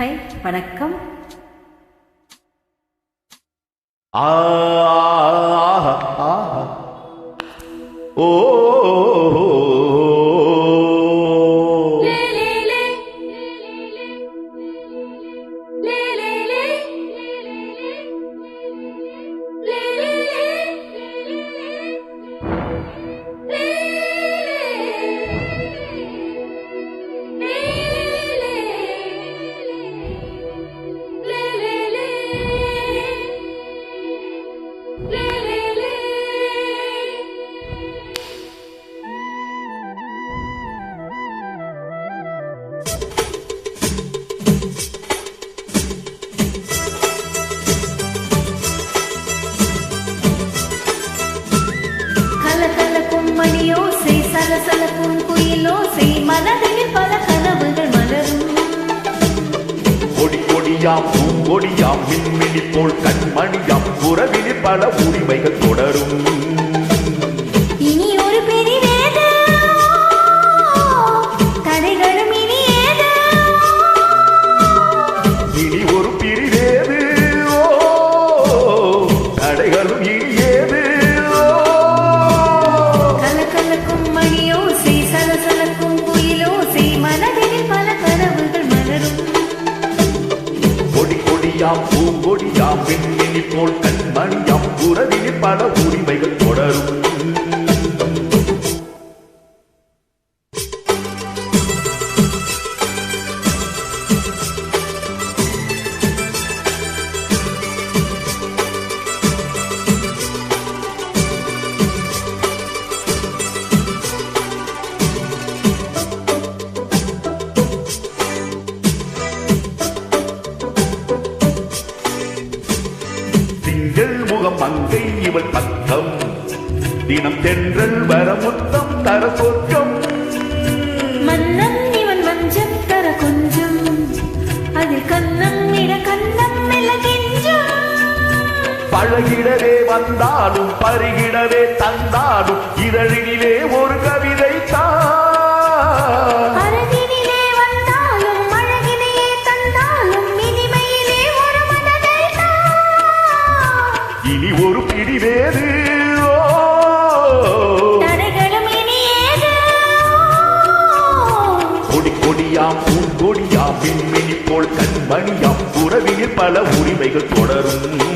Hi வணக்கம் ஆ ஆஹா ஆ. ஓ மணியோசை குயிலோசை மனதில் பல கனவுகள் மலரும். கொடி கொடியாம் பூங்கொடியாம் மின்மினி போல் கண்மணியாம் உறவினில் பல உரிமைகள் தொடரும். கொடியாம் பூங்கொடியாம் மின்மினி போல் கண்மணியாம் உறவினில் பல உரிமை தினம் தென்றல் வர முத்தம் தர சொர்க்கம் மன்னன் இவன் மஞ்சம் தர கொஞ்சம். அதில் கண்ணம் இட கண்ணம் பழகிடவே வந்தாலும் பருகிடவே தந்தாலும் இதழினிலே ஒரு கவிதை தான். இனி ஒரு பிடி கொடியாம் பூங்கொடியாம் மின்மினி போல் கண்மணியாம் உறவினில் பல உரிமைகள் தொடரும்.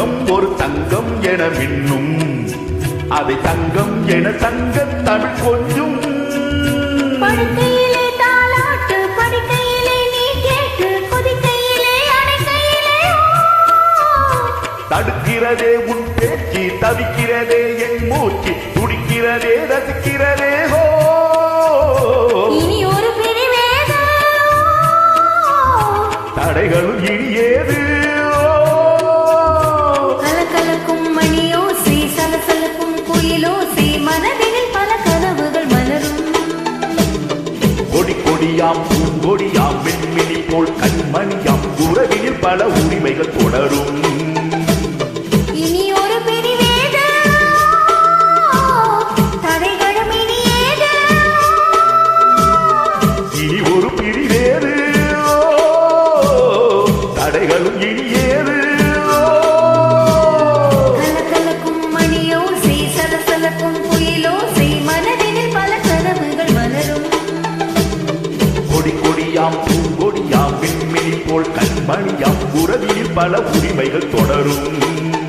அங்கம் ஒரு தங்கம் என மின்னும். அதை தங்கம் என தங்க தமிழ் கொஞ்சும். தடுக்கிறதே உன் பேச்சு தவிக்கிறதே என் மூச்சு துடிக்கிறதே ரசிக்கிறதே ஹோ தடைகளும் இனி ஏது? கொடியாம் பூங்கொடியாம் வெண்மினி போல் கண்மணியாம் உறவினில் பல உரிமைகள் தொடரும். பூங்கொடியாம் விண்மினி போல் கண்மணியாம் உறவியில் பல உரிமைகள் தொடரும்.